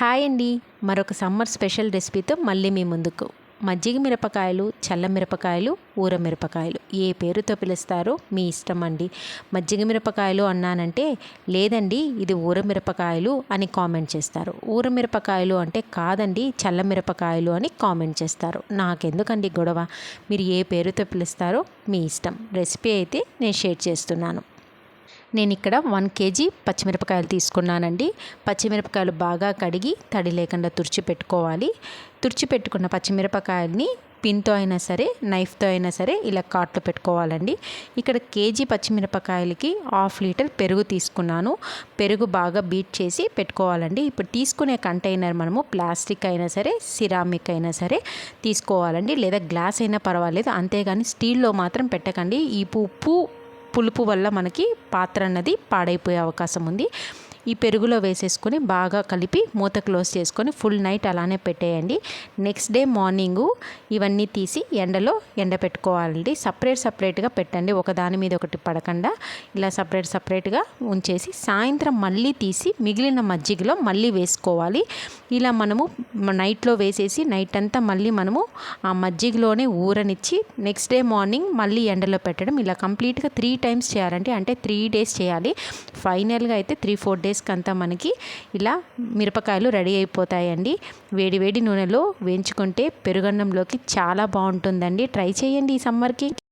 Hi అండి. మరొక summer special రెసిపీతో మళ్ళీ మీ ముందుకు. మజ్జిగ మిరపకాయలు చల్ల మిరపకాయలు ఊర మిరపకాయలు ఏ పేరుతో పిలుస్తారో మీ ఇష్టం అండి. మజ్జిగ మిరపకాయలు అన్నానంటే లేదండి ఇది ఊర మిరపకాయలు అని కామెంట్ చేస్తారు. ఊర మిరపకాయలు అంటే కాదండి చల్ల మిరపకాయలు అని కామెంట్ చేస్తారు. నాకెందుకండి గొడవ? మీరు ఏ పేరుతో పిలుస్తారో మీ ఇష్టం. రెసిపీ అయితే నేను షేర్ చేస్తున్నాను. నేను ఇక్కడ వన్ కేజీ పచ్చిమిరపకాయలు తీసుకున్నానండి. పచ్చిమిరపకాయలు బాగా కడిగి తడి లేకుండా తుడిచి పెట్టుకోవాలి. తుడిచి పెట్టుకున్న పచ్చిమిరపకాయల్ని పిన్తో అయినా సరే నైఫ్తో అయినా సరే ఇలా కాట్లు పెట్టుకోవాలండి. ఇక్కడ కేజీ పచ్చిమిరపకాయలకి హాఫ్ లీటర్ పెరుగు తీసుకున్నాను. పెరుగు బాగా బీట్ చేసి పెట్టుకోవాలండి. ఇప్పుడు తీసుకునే కంటైనర్ మనము ప్లాస్టిక్ అయినా సరే సిరామిక్ అయినా సరే తీసుకోవాలండి. లేదా గ్లాస్ అయినా పర్వాలేదు. అంతేగాని స్టీల్లో మాత్రం పెట్టకండి. ఈ ఉప్పు పులుపు వల్ల మనకి పాత్ర అన్నది పాడైపోయే అవకాశం ఉంది. ఈ పెరుగులో వేసేసుకొని బాగా కలిపి మూత క్లోజ్ చేసుకొని ఫుల్ నైట్ అలానే పెట్టేయండి. నెక్స్ట్ డే మార్నింగు ఇవన్నీ తీసి ఎండలో ఎండపెట్టుకోవాలండి. సపరేట్ సపరేట్గా పెట్టండి. ఒకదాని మీద ఒకటి పడకుండా. ఇలా సపరేట్ సపరేట్గా ఉంచేసి సాయంత్రం మళ్ళీ తీసి మిగిలిన మజ్జిగలో మళ్ళీ వేసుకోవాలి. ఇలా మనము నైట్లో వేసేసి నైట్ అంతా మళ్ళీ మనము ఆ మజ్జిగలోనే ఊరనిచ్చి నెక్స్ట్ డే మార్నింగ్ మళ్ళీ ఎండలో పెట్టడం ఇలా కంప్లీట్గా త్రీ టైమ్స్ చేయాలంటే అంటే త్రీ డేస్ చేయాలి. ఫైనల్గా అయితే త్రీ ఫోర్ డేస్ డేస్కి అంతా మనకి ఇలా మిరపకాయలు రెడీ అయిపోతాయండి. వేడి వేడి నూనెలో వేయించుకుంటే పెరుగన్నంలోకి చాలా బాగుంటుందండి. ట్రై చేయండి ఈ సమ్మర్కి.